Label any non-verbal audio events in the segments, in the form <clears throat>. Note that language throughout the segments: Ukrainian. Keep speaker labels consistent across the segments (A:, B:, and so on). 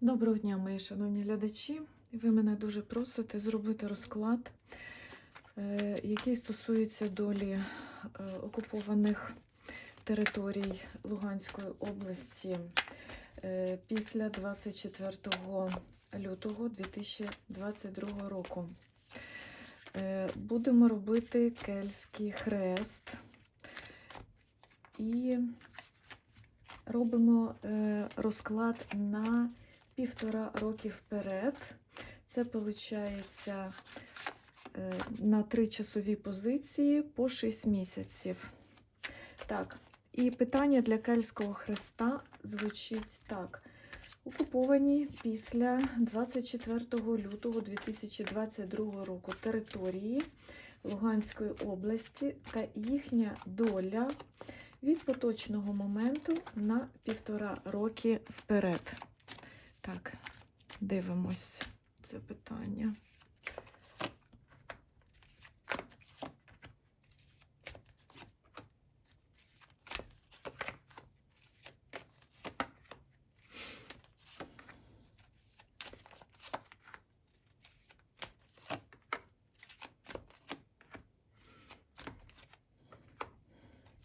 A: Доброго дня, мої шановні глядачі. Ви мене дуже просите зробити розклад, е, який стосується долі е, окупованих територій Луганської області е, після 24 лютого 2022 року. Будемо робити кельтський хрест і робимо розклад на півтора роки вперед. Це виходить на три часові позиції по 6 місяців. Так, і питання для Кельтського хреста звучить так. Окуповані після 24 лютого 2022 року території Луганської області та їхня доля від поточного моменту на півтора роки вперед. Так, дивимось це питання.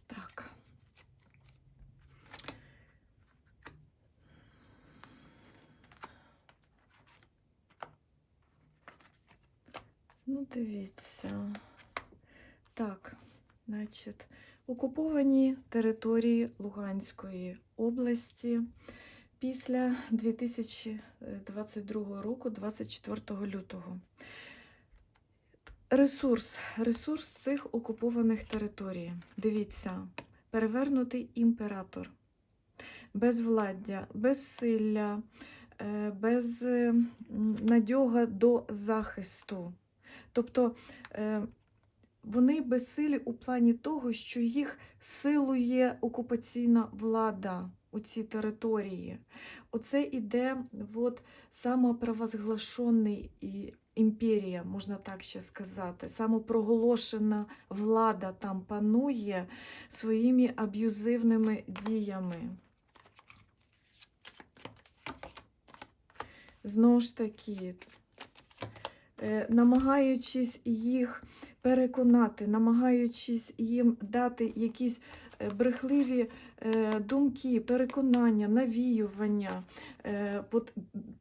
A: Так. Ну, дивіться. Так, значить, окуповані території Луганської області після 2022 року, 24 лютого. Ресурс, ресурс цих окупованих територій. Дивіться, перевернутий імператор, безвладдя, безсилля, е, без надьога до захисту. Тобто е, вони безсилі у плані того, що їх силує окупаційна влада у цій території. Оце іде от, самопровозглашений і імперія, можна так ще сказати. Самопроголошена влада там панує своїми аб'юзивними діями. Знову ж таки, намагаючись їх переконати, намагаючись їм дати якісь е, брехливі е, думки, переконання, навіювання, е, от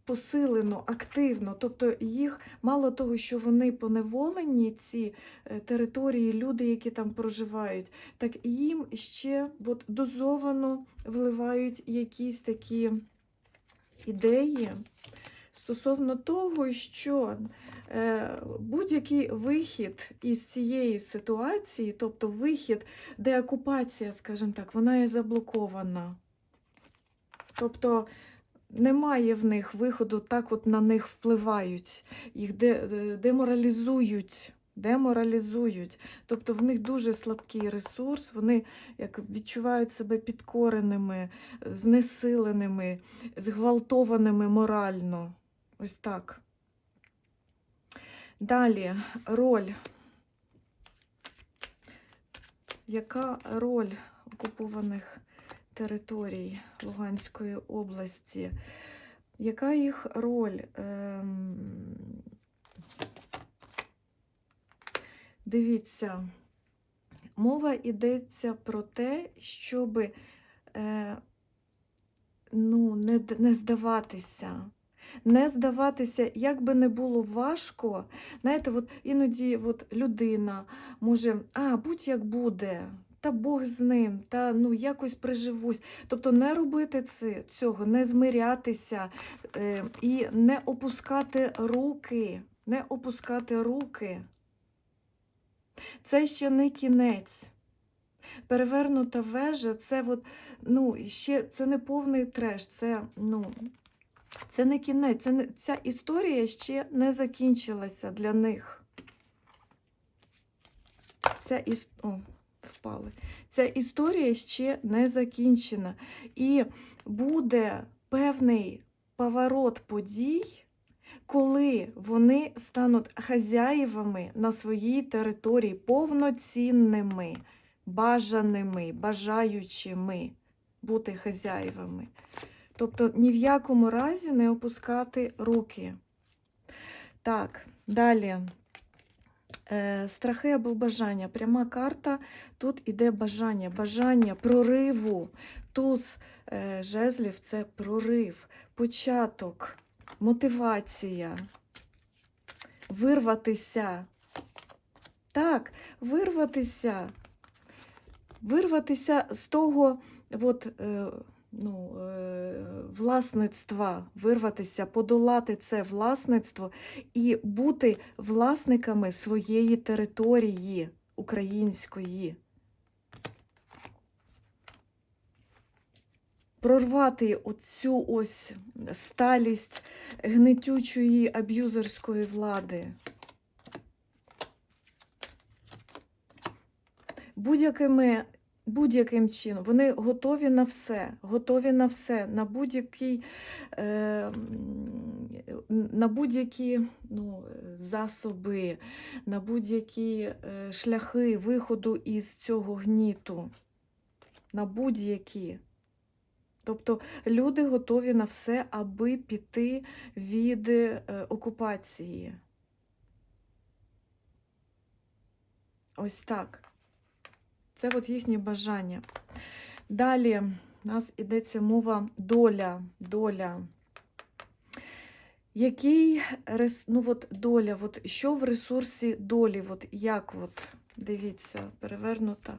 A: посилено, активно. Тобто їх мало того, що вони поневолені, ці е, території, люди, які там проживають, так їм ще от дозовано вливають якісь такі ідеї стосовно того, що е, будь-який вихід із цієї ситуації, тобто вихід, де окупація, скажімо так, вона є заблокована. Тобто немає в них виходу, так от на них впливають, їх е, деморалізують. Деморалізують, тобто в них дуже слабкий ресурс, вони як відчувають себе підкореними, знесиленими, зґвалтованими морально. Ось так. Далі роль. Яка роль окупованих територій Луганської області? Яка їх роль? Ем... Дивіться, мова йдеться про те, щоб е, ну, не, не здаватися. Не здаватися, як би не було важко. Знаєте, от іноді от людина може, а, будь-як буде, та Бог з ним, та ну якось приживусь. Тобто не робити це, цього, не змирятися е, і не опускати руки, не опускати руки. Це ще не кінець. Перевернута вежа це от, ну, ще це не повний треш, це, ну, це не кінець, це не, ця історія ще не закінчилася для них. Ця іс... О, впали. Ця історія ще не закінчена. І буде певний поворот подій, коли вони стануть хазяївами на своїй території, повноцінними, бажаними, бажаючими бути хазяївами. Тобто ні в якому разі не опускати руки. Так, далі. Е, страхи або бажання. Пряма карта. Тут іде бажання, бажання прориву. Туз е, жезлів це прорив, початок, мотивація, вирватися. Так, вирватися. Вирватися з того от, е, ну, власництва, вирватися, подолати це власництво і бути власниками своєї території української. Прорвати оцю ось сталість гнетючої аб'юзерської влади. Будь-якими будь-яким чином. Вони готові на все, готові на все, на будь-який, е, на будь-які ну, засоби, на будь-які е, шляхи виходу із цього гніту. На будь-які. Тобто люди готові на все, аби піти від е, окупації. Ось так. Це от їхнє бажання. Далі у нас йдеться мова доля. доля. Який ну от доля, от що в ресурсі долі? От як от, дивіться, перевернута.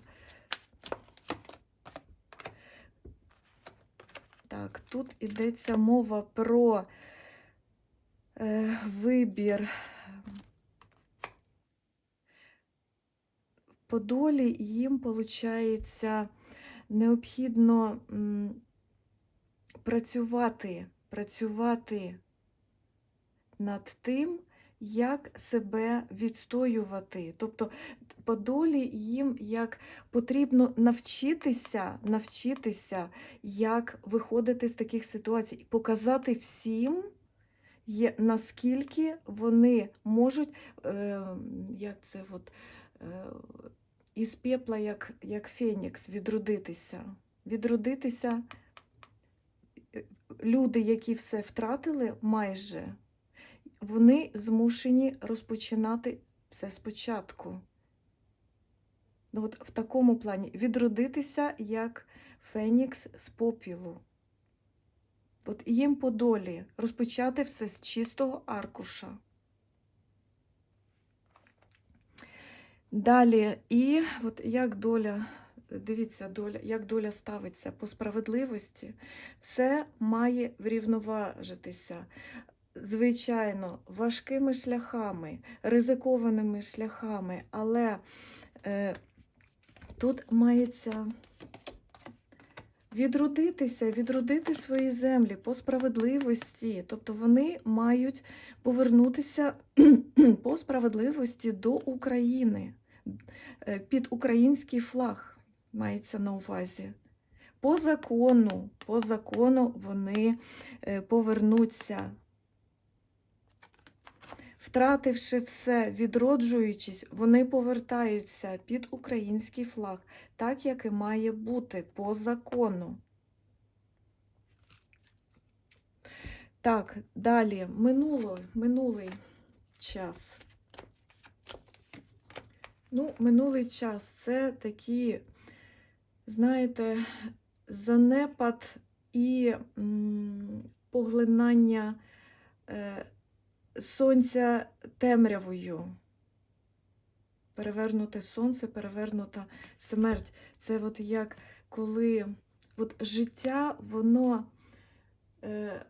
A: Так, тут йдеться мова про е, вибір. По долі їм, виходить, необхідно працювати, працювати над тим, як себе відстоювати. Тобто по долі їм як потрібно навчитися, навчитися, як виходити з таких ситуацій, показати всім, є, наскільки вони можуть, е, як це от, е, із пепла, як, як фенікс, відродитися. Відродитися е, люди, які все втратили майже, вони змушені розпочинати все спочатку. Ну, от в такому плані відродитися як фенікс з попілу. От їм по долі розпочати все з чистого аркуша. Далі, і от як доля, дивіться, доля, як доля ставиться по справедливості, все має врівноважитися. Звичайно, важкими шляхами, ризикованими шляхами, але е, тут мається відродитися, відродити свої землі по справедливості. Тобто вони мають повернутися <clears throat> по справедливості до України під український флаг мається на увазі. По закону, по закону вони е, повернуться. Втративши все, відроджуючись, вони повертаються під український флаг, так як і має бути по закону. Так, далі минуло, минулий час. Ну, минулий час це такі, знаєте, занепад і поглинання. Е, сонця темрявою. Перевернуте сонце, перевернута смерть. Це от як коли от життя, воно е,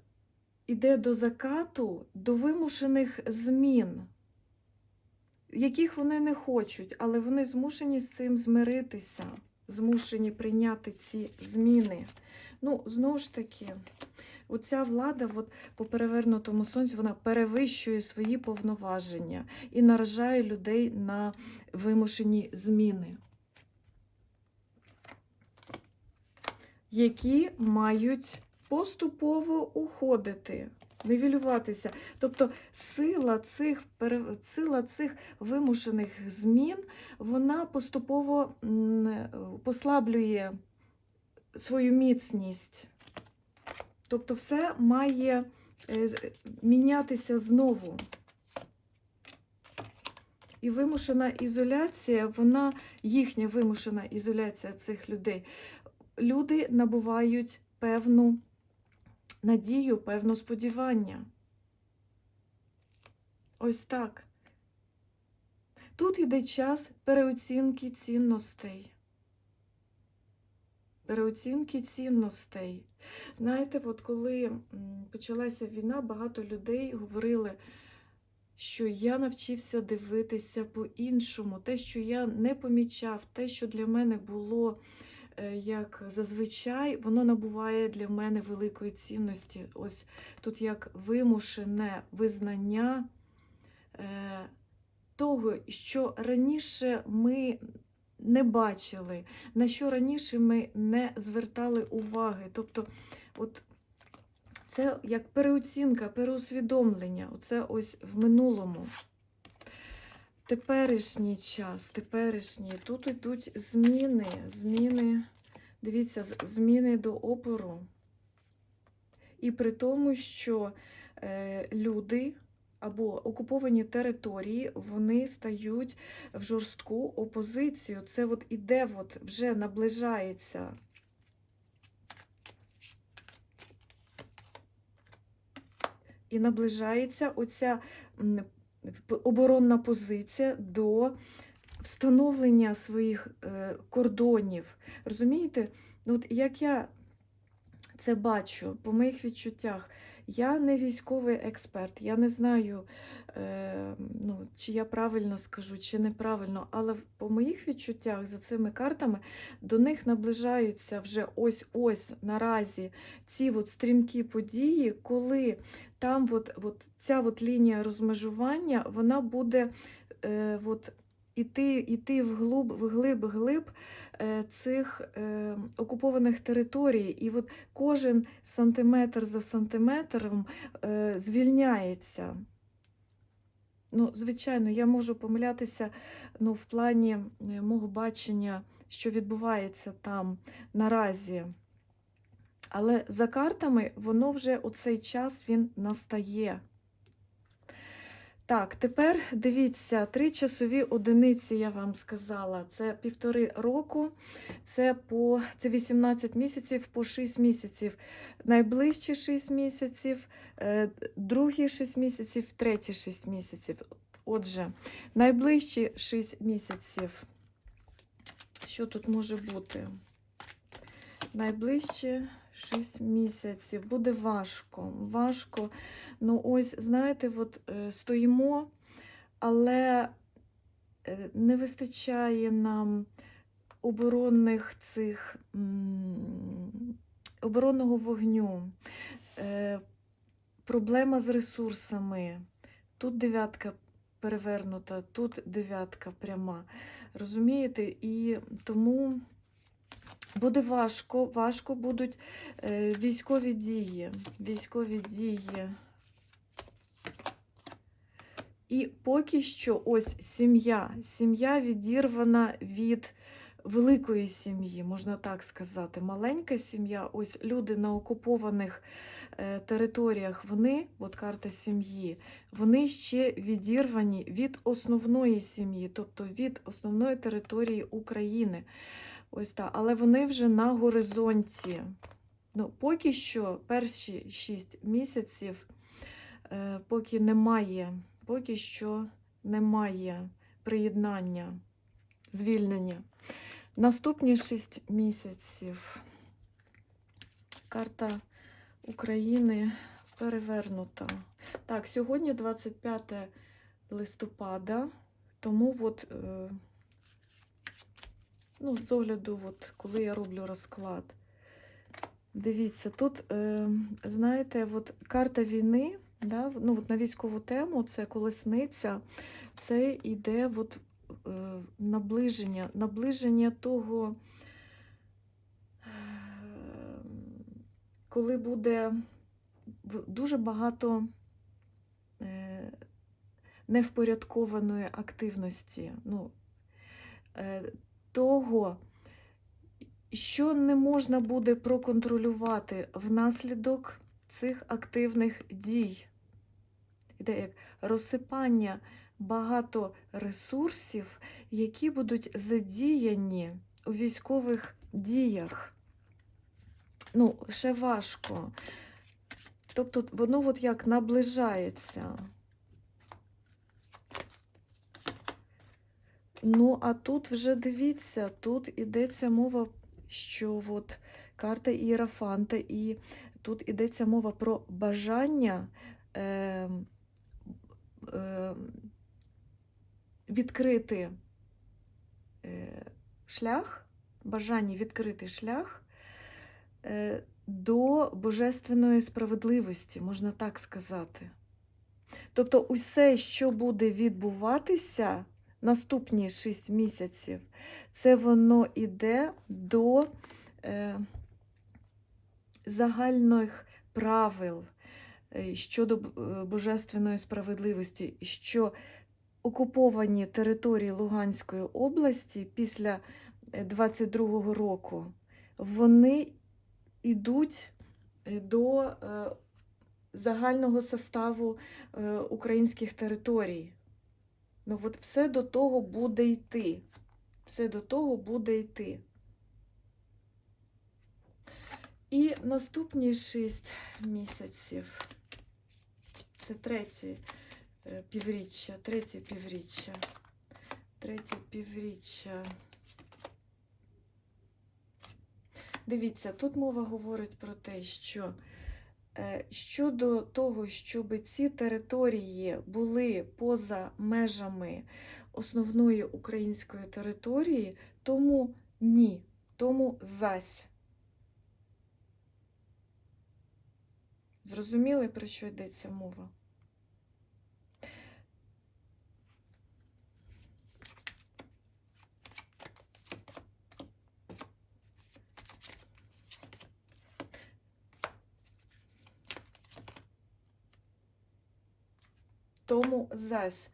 A: іде до закату, до вимушених змін, яких вони не хочуть, але вони змушені з цим змиритися, змушені прийняти ці зміни. Ну, знову ж таки, оця влада от, по перевернутому сонцю вона перевищує свої повноваження і наражає людей на вимушені зміни, які мають поступово уходити. Нивелюватися. Тобто сила цих, сила цих вимушених змін, вона поступово послаблює свою міцність. Тобто все має е, мінятися знову. І вимушена ізоляція, вона, їхня вимушена ізоляція цих людей. Люди набувають певну надію, певне сподівання. Ось так. Тут йде час переоцінки цінностей. Переоцінки цінностей. Знаєте, от коли почалася війна, багато людей говорили, що я навчився дивитися по-іншому. Те, що я не помічав, те, що для мене було як зазвичай, воно набуває для мене великої цінності. Ось тут як вимушене визнання е, того, що раніше ми не бачили, на що раніше ми не звертали уваги. Тобто, от це як переоцінка, переусвідомлення. Оце ось в минулому. Теперішній час, теперішній. Тут йдуть зміни, зміни, дивіться, зміни до опору. І при тому, що е, люди або окуповані території, вони стають в жорстку опозицію. Це от іде, от вже наближається. І наближається оця оборонна позиція до встановлення своїх е, кордонів. Розумієте? Ну, От як я це бачу по моїх відчуттях, я не військовий експерт, я не знаю, е, ну, чи я правильно скажу, чи неправильно, але по моїх відчуттях за цими картами до них наближаються вже ось-ось наразі ці от стрімкі події, коли там от, от ця от лінія розмежування, вона буде е, от, іти, іти вглуб, вглиб, глиб е, цих е, окупованих територій. І от кожен сантиметр за сантиметром е, звільняється. Ну, звичайно, я можу помилятися ну, в плані е, мого бачення, що відбувається там наразі. Але за картами воно вже у цей час він настає. Так, тепер дивіться, три часові одиниці, я вам сказала. Це півтори року, це по це 18 місяців по 6 місяців. Найближчі 6 місяців, е, другі 6 місяців, треті 6 місяців. Отже, найближчі 6 місяців. Що тут може бути? Найближчі 6 місяців. Буде важко. Важко. Ну, ось, знаєте, от е, стоїмо, але е, не вистачає нам оборонних цих оборонного вогню. Е, Проблема з ресурсами. Тут дев'ятка перевернута, тут дев'ятка пряма. Розумієте? І тому буде важко, важко будуть е, військові дії. Військові дії. І поки що ось сім'я. Сім'я відірвана від великої сім'ї, можна так сказати. Маленька сім'я, ось люди на окупованих е, територіях, вони, от карта сім'ї, вони ще відірвані від основної сім'ї, тобто від основної території України. Ось так, але вони вже на горизонті. Ну, поки що перші 6 місяців, е, поки немає, поки що немає приєднання, звільнення. Наступні 6 місяців. Карта України перевернута. Так, сьогодні 25 листопада, тому от, е, ну, з огляду, от, коли я роблю розклад. Дивіться, тут, е, знаєте, от карта війни, да, ну, от на військову тему, це колесниця, це йде от, е, наближення, наближення того, е, коли буде дуже багато е, невпорядкованої активності. Ну, е, того, що не можна буде проконтролювати внаслідок цих активних дій. Іде як розсипання багато ресурсів, які будуть задіяні у військових діях. Ну, ще важко. Тобто воно от як наближається. Ну, а тут вже дивіться, тут ідеться мова, що от карта Ієрафанта, і тут ідеться мова про бажання е, е, відкрити е, шлях, бажання відкрити шлях е, до божественної справедливості, можна так сказати. Тобто, усе, що буде відбуватися наступні 6 місяців, це воно йде до е, загальних правил е, щодо е, божественної справедливості, що окуповані території Луганської області після 22-го року, вони йдуть е, до е, загального составу е, українських територій. Ну, от все до того буде йти. Все до того буде йти. І наступні 6 місяців. Це третє е, півріччя, третє півріччя. Третє півріччя. Дивіться, тут мова говорить про те, що щодо того, щоб ці території були поза межами основної української території, тому ні, тому зась. Зрозуміли, про що йдеться мова? Тому зась.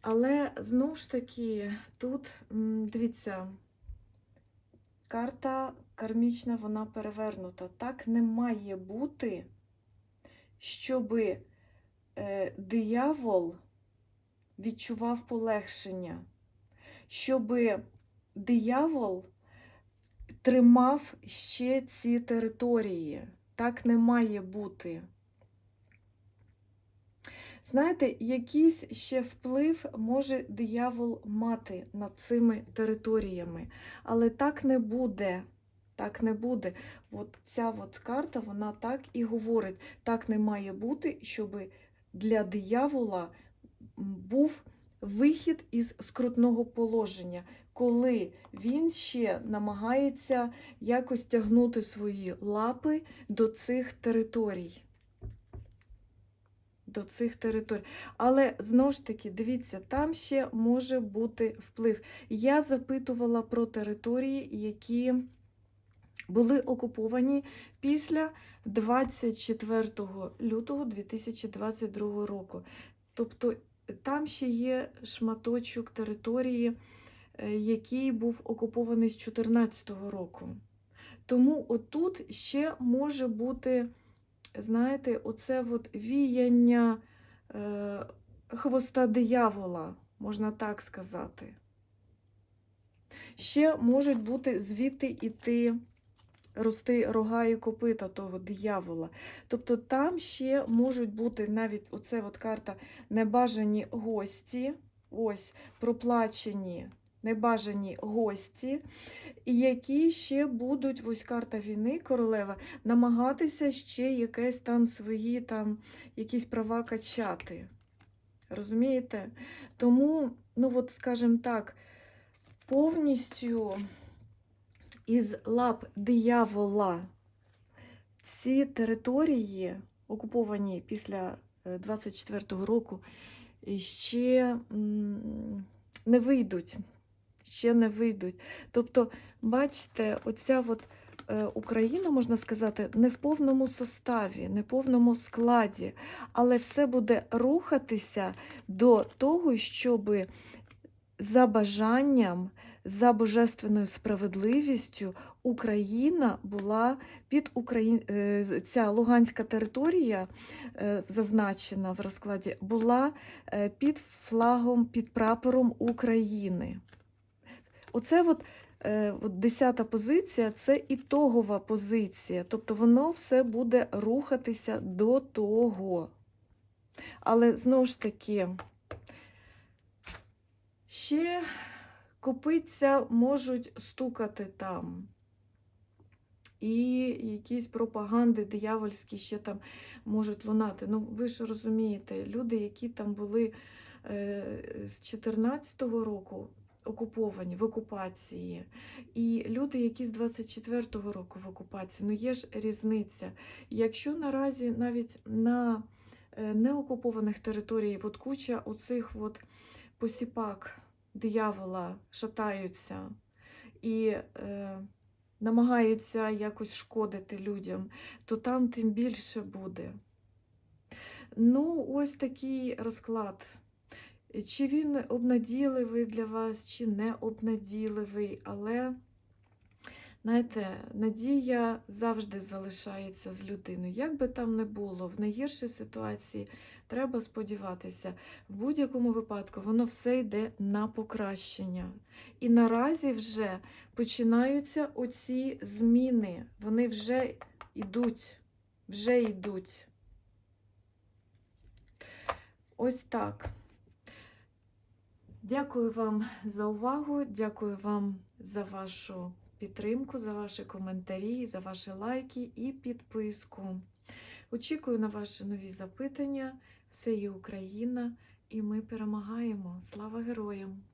A: Але знову ж таки, тут, дивіться, карта кармічна, вона перевернута. Так не має бути, щоби е, диявол відчував полегшення, щоби диявол тримав ще ці території. Так не має бути. Знаєте, якийсь ще вплив може диявол мати над цими територіями, але так не буде. Так не буде. От ця от карта, вона так і говорить. Так не має бути, щоб для диявола був вихід із скрутного положення, коли він ще намагається якось тягнути свої лапи до цих територій. До цих територій. Але знову ж таки, дивіться, там ще може бути вплив. Я запитувала про території, які були окуповані після 24 лютого 2022 року. Тобто там ще є шматочок території, е, який був окупований з 2014 року. Тому отут ще може бути, знаєте, оце от віяння е, хвоста диявола, можна так сказати. Ще можуть бути звідти іти рости рога і копита того диявола. Тобто там ще можуть бути навіть оце от карта небажані гості, ось проплачені небажані гості, які ще будуть, ось карта війни, королева, намагатися ще якесь там свої там якісь права качати. Розумієте? Тому, ну от, скажімо так, повністю із лап диявола ці території, окуповані після 24-го року, ще не вийдуть. Ще не вийдуть. Тобто, бачите, оця от е, Україна, можна сказати, не в повному составі, не в повному складі, але все буде рухатися до того, щоб за бажанням за божественною справедливістю Україна була під Україн... е, ця Луганська територія, е, зазначена в розкладі, була під флагом, під прапором України. Оце от, е, от десята позиція це ітогова позиція. Тобто воно все буде рухатися до того. Але знову ж таки, ще копиця можуть стукати там. І якісь пропаганди диявольські ще там можуть лунати. Ну, ви ж розумієте, люди, які там були е, з 14-го року окуповані в окупації, і люди, які з 24-го року в окупації, ну є ж різниця. Якщо наразі навіть на е, неокупованих територіях от куча оцих от посіпак диявола шатаються і е, намагаються якось шкодити людям, то там тим більше буде. Ну, ось такий розклад. Чи він обнадійливий для вас, чи не обнадійливий, але, знаєте, надія завжди залишається з людиною. Як би там не було, в найгіршій ситуації треба сподіватися. В будь-якому випадку воно все йде на покращення. І наразі вже починаються оці зміни. Вони вже йдуть, вже йдуть. Ось так. Дякую вам за увагу, дякую вам за вашу підтримку, за ваші коментарі, за ваші лайки і підписку. Очікую на ваші нові запитання. Все є Україна, і ми перемагаємо. Слава героям!